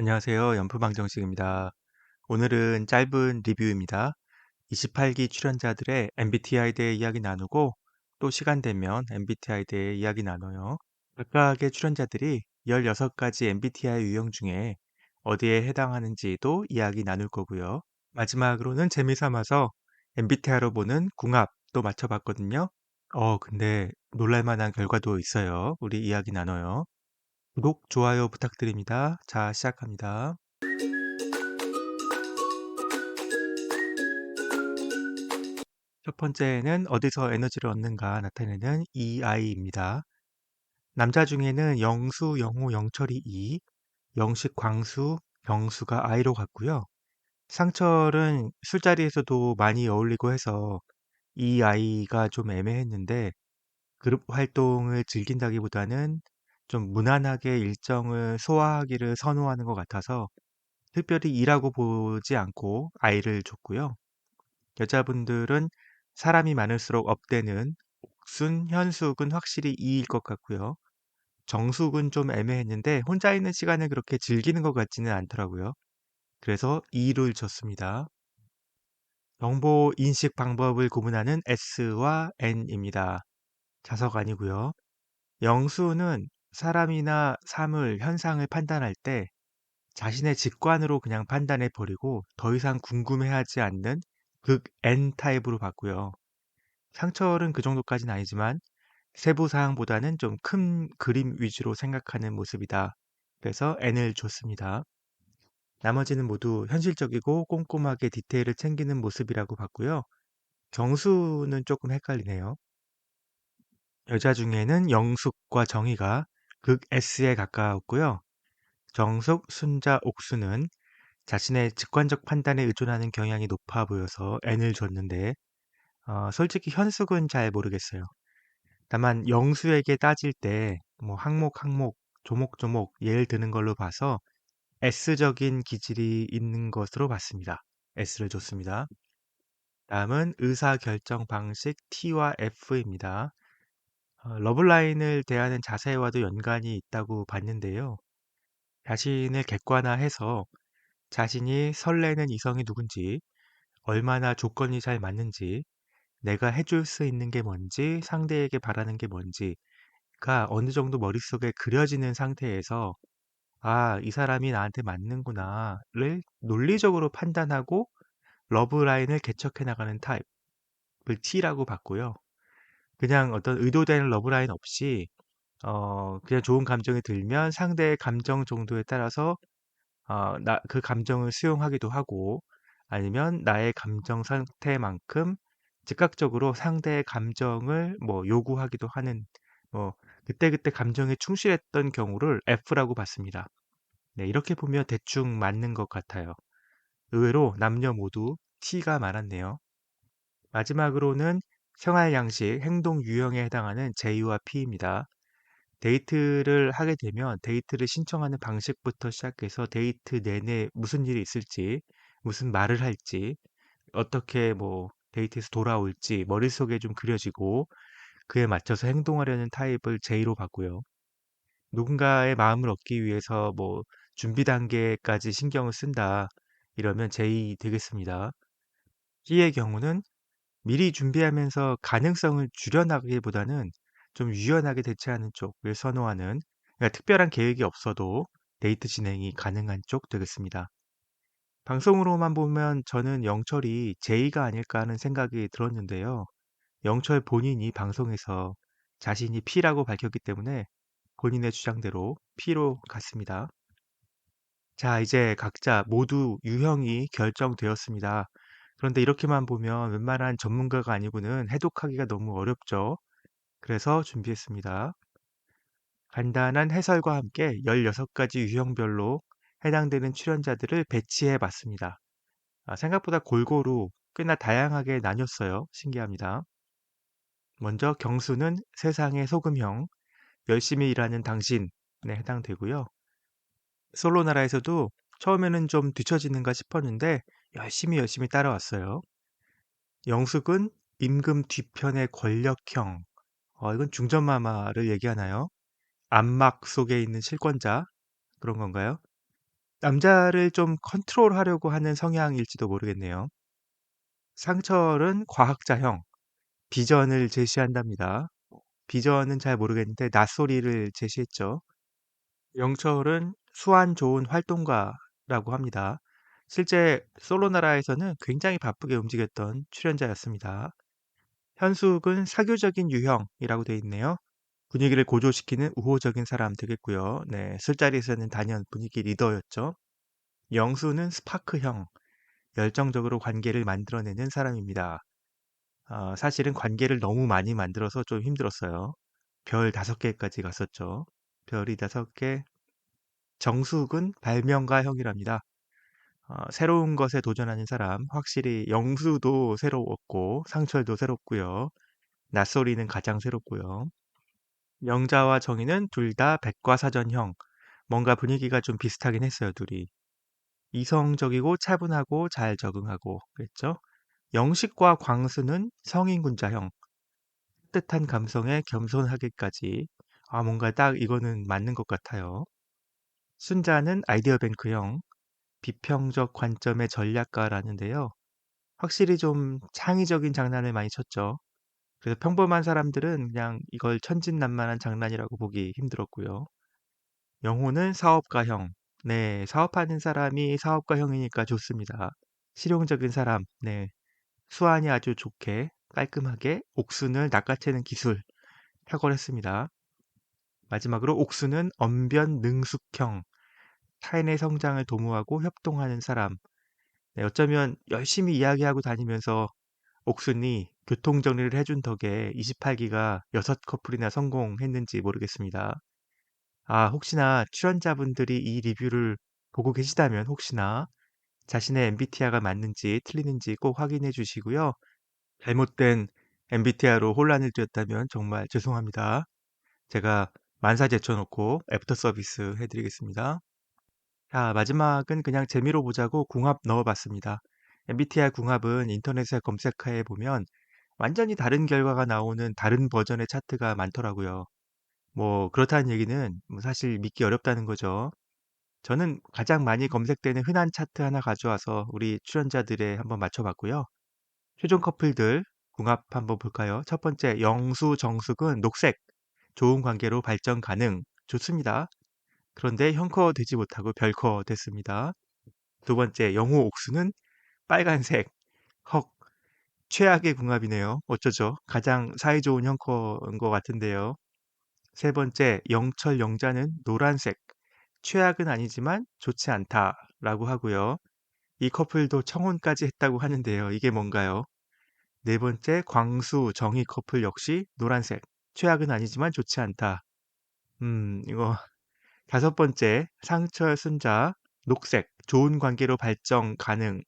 안녕하세요. 연프방정식입니다. 오늘은 짧은 리뷰입니다. 28기 출연자들의 MBTI 대해 이야기 나누고 또 시간 되면 MBTI 대해 이야기 나눠요. 각각의 출연자들이 16가지 MBTI 유형 중에 어디에 해당하는지도 이야기 나눌 거고요. 마지막으로는 재미삼아서 MBTI로 보는 궁합도 맞춰봤거든요. 어, 근데 놀랄만한 결과도 있어요. 우리 이야기 나눠요. 구독, 좋아요 부탁드립니다. 자, 시작합니다. 첫 번째는 어디서 에너지를 얻는가 나타내는 EI입니다. 남자 중에는 영수, 영호, 영철이 E, 영식, 광수, 경수가 I로 갔고요. 상철은 술자리에서도 많이 어울리고 해서 EI가 좀 애매했는데 그룹 활동을 즐긴다기보다는 좀 무난하게 일정을 소화하기를 선호하는 것 같아서 특별히 E라고 보지 않고 I를 줬고요. 여자분들은 사람이 많을수록 업되는 옥순, 현숙은 확실히 E일 것 같고요. 정숙은 좀 애매했는데 혼자 있는 시간을 그렇게 즐기는 것 같지는 않더라고요. 그래서 E를 줬습니다. 정보 인식 방법을 구분하는 S와 N입니다. 자석 아니고요. 영수는 사람이나 사물, 현상을 판단할 때 자신의 직관으로 그냥 판단해 버리고 더 이상 궁금해하지 않는 극 N 타입으로 봤고요. 상철은 그 정도까지는 아니지만 세부 사항보다는 좀 큰 그림 위주로 생각하는 모습이다. 그래서 N을 줬습니다. 나머지는 모두 현실적이고 꼼꼼하게 디테일을 챙기는 모습이라고 봤고요. 경수는 조금 헷갈리네요. 여자 중에는 영숙과 정희가 극 S에 가까웠고요. 정숙, 순자, 옥수는 자신의 직관적 판단에 의존하는 경향이 높아 보여서 N을 줬는데 어, 솔직히 현숙은 잘 모르겠어요. 다만 영수에게 따질 때 뭐 항목 항목 조목조목 예를 드는 걸로 봐서 S적인 기질이 있는 것으로 봤습니다. S를 줬습니다. 다음은 의사결정 방식 T와 F입니다. 어, 러블라인을 대하는 자세와도 연관이 있다고 봤는데요. 자신을 객관화해서 자신이 설레는 이성이 누군지, 얼마나 조건이 잘 맞는지, 내가 해줄 수 있는 게 뭔지, 상대에게 바라는 게 뭔지가 어느 정도 머릿속에 그려지는 상태에서 아, 이 사람이 나한테 맞는구나를 논리적으로 판단하고 러브라인을 개척해 나가는 타입을 T라고 봤고요. 그냥 어떤 의도된 러브라인 없이 어, 그냥 좋은 감정이 들면 상대의 감정 정도에 따라서 어, 나, 그 감정을 수용하기도 하고 아니면 나의 감정 상태만큼 즉각적으로 상대의 감정을 뭐 요구하기도 하는 뭐 그때그때 감정에 충실했던 경우를 F라고 봤습니다. 네, 이렇게 보면 대충 맞는 것 같아요. 의외로 남녀 모두 T가 많았네요. 마지막으로는 생활 양식, 행동 유형에 해당하는 J와 P입니다. 데이트를 하게 되면 데이트를 신청하는 방식부터 시작해서 데이트 내내 무슨 일이 있을지, 무슨 말을 할지, 어떻게 뭐 데이트에서 돌아올지 머릿속에 좀 그려지고 그에 맞춰서 행동하려는 타입을 J로 봤고요. 누군가의 마음을 얻기 위해서 뭐 준비 단계까지 신경을 쓴다. 이러면 J 되겠습니다. C의 경우는 미리 준비하면서 가능성을 줄여나가기보다는 좀 유연하게 대처하는 쪽을 선호하는 그러니까 특별한 계획이 없어도 데이트 진행이 가능한 쪽 되겠습니다. 방송으로만 보면 저는 영철이 J가 아닐까 하는 생각이 들었는데요. 영철 본인이 방송에서 자신이 P라고 밝혔기 때문에 본인의 주장대로 P로 갔습니다. 자, 이제 각자 모두 유형이 결정되었습니다. 그런데 이렇게만 보면 웬만한 전문가가 아니고는 해독하기가 너무 어렵죠. 그래서 준비했습니다. 간단한 해설과 함께 16가지 유형별로 해당되는 출연자들을 배치해 봤습니다. 아, 생각보다 골고루 꽤나 다양하게 나뉘었어요. 신기합니다. 먼저 경수는 세상의 소금형, 열심히 일하는 당신에 해당되고요. 솔로 나라에서도 처음에는 좀 뒤처지는가 싶었는데 열심히 열심히 따라왔어요. 영숙은 임금 뒤편의 권력형, 어, 이건 중전마마를 얘기하나요? 암막 속에 있는 실권자 그런 건가요? 남자를 좀 컨트롤하려고 하는 성향일지도 모르겠네요. 상철은 과학자형, 비전을 제시한답니다. 비전은 잘 모르겠는데 낯소리를 제시했죠. 영철은 수완 좋은 활동가라고 합니다. 실제 솔로나라에서는 굉장히 바쁘게 움직였던 출연자였습니다. 현숙은 사교적인 유형이라고 되어 있네요. 분위기를 고조시키는 우호적인 사람 되겠고요. 네, 술자리에서는 단연 분위기 리더였죠. 영수는 스파크형, 열정적으로 관계를 만들어내는 사람입니다. 어, 사실은 관계를 너무 많이 만들어서 좀 힘들었어요. 별 다섯 개까지 갔었죠. 별이 다섯 개. 정숙은 발명가 형이랍니다. 어, 새로운 것에 도전하는 사람, 확실히 영수도 새로웠고, 상철도 새롭고요. 낯소리는 가장 새롭고요. 영자와 정의는 둘 다 백과사전형. 뭔가 분위기가 좀 비슷하긴 했어요, 둘이. 이성적이고 차분하고 잘 적응하고 그랬죠. 영식과 광수는 성인군자형. 뜻한 감성에 겸손하게까지. 아, 뭔가 딱 이거는 맞는 것 같아요. 순자는 아이디어 뱅크형. 비평적 관점의 전략가라는데요. 확실히 좀 창의적인 장난을 많이 쳤죠. 그래서 평범한 사람들은 그냥 이걸 천진난만한 장난이라고 보기 힘들었고요. 영호는 사업가형. 네, 사업하는 사람이 사업가형이니까 좋습니다. 실용적인 사람. 네, 수완이 아주 좋게 깔끔하게 옥순을 낚아채는 기술 탁월했습니다. 마지막으로 옥순은 언변 능숙형. 타인의 성장을 도모하고 협동하는 사람. 네, 어쩌면 열심히 이야기하고 다니면서 옥순이 교통정리를 해준 덕에 28기가 6커플이나 성공했는지 모르겠습니다. 아, 혹시나 출연자분들이 이 리뷰를 보고 계시다면 혹시나 자신의 MBTI가 맞는지 틀리는지 꼭 확인해 주시고요. 잘못된 MBTI로 혼란을 드렸다면 정말 죄송합니다. 제가 만사 제쳐놓고 애프터 서비스 해드리겠습니다. 자, 마지막은 그냥 재미로 보자고 궁합 넣어봤습니다. MBTI 궁합은 인터넷에 검색해 보면 완전히 다른 결과가 나오는 다른 버전의 차트가 많더라고요. 뭐 그렇다는 얘기는 뭐 사실 믿기 어렵다는 거죠. 저는 가장 많이 검색되는 흔한 차트 하나 가져와서 우리 출연자들의 한번 맞춰봤고요. 최종 커플들 궁합 한번 볼까요? 첫 번째 영수 정숙은 녹색 좋은 관계로 발전 가능 좋습니다. 그런데 형커 되지 못하고 별커 됐습니다. 두 번째 영호 옥수는 빨간색 헉 최악의 궁합이네요. 어쩌죠? 가장 사이 좋은 형커인 것 같은데요. 세 번째, 영철 영자는 노란색. 최악은 아니지만 좋지 않다라고 하고요. 이 커플도 청혼까지 했다고 하는데요. 이게 뭔가요? 네 번째, 광수 정희 커플 역시 노란색. 최악은 아니지만 좋지 않다. 음, 이거 다섯 번째, 상철 순자 녹색. 좋은 관계로 발전 가능.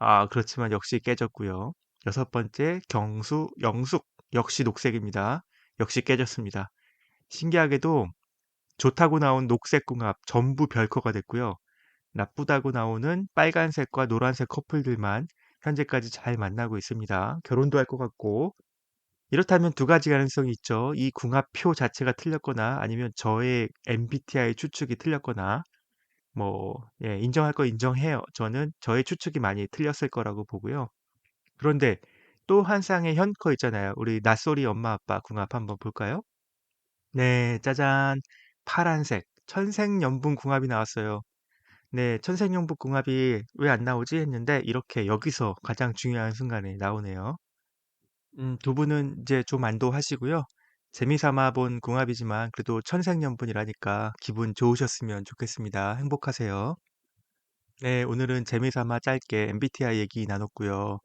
아, 그렇지만 역시 깨졌고요. 여섯 번째, 경수 영숙 역시 녹색입니다. 역시 깨졌습니다. 신기하게도 좋다고 나온 녹색 궁합 전부 별커가 됐고요. 나쁘다고 나오는 빨간색과 노란색 커플들만 현재까지 잘 만나고 있습니다. 결혼도 할 것 같고 이렇다면 두 가지 가능성이 있죠. 이 궁합표 자체가 틀렸거나 아니면 저의 MBTI 추측이 틀렸거나 뭐 예, 인정할 거 인정해요. 저는 저의 추측이 많이 틀렸을 거라고 보고요. 그런데 또 한 쌍의 현커 있잖아요. 우리 낯소리 엄마 아빠 궁합 한번 볼까요? 네, 짜잔. 파란색. 천생연분 궁합이 나왔어요. 네, 천생연분 궁합이 왜 안 나오지 했는데 이렇게 여기서 가장 중요한 순간에 나오네요. 음, 두 분은 이제 좀 안도하시고요. 재미삼아 본 궁합이지만 그래도 천생연분이라니까 기분 좋으셨으면 좋겠습니다. 행복하세요. 네, 오늘은 재미삼아 짧게 MBTI 얘기 나눴고요.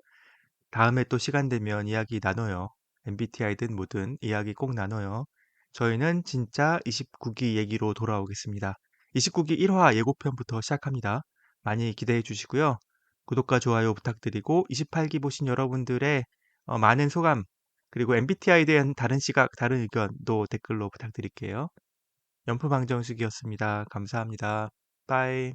다음에 또 시간 되면 이야기 나눠요. MBTI든 뭐든 이야기 꼭 나눠요. 저희는 진짜 29기 얘기로 돌아오겠습니다. 29기 1화 예고편부터 시작합니다. 많이 기대해 주시고요. 구독과 좋아요 부탁드리고 28기 보신 여러분들의 어, 많은 소감 그리고 MBTI에 대한 다른 시각, 다른 의견도 댓글로 부탁드릴게요. 연프방정식이었습니다. 감사합니다. 빠이.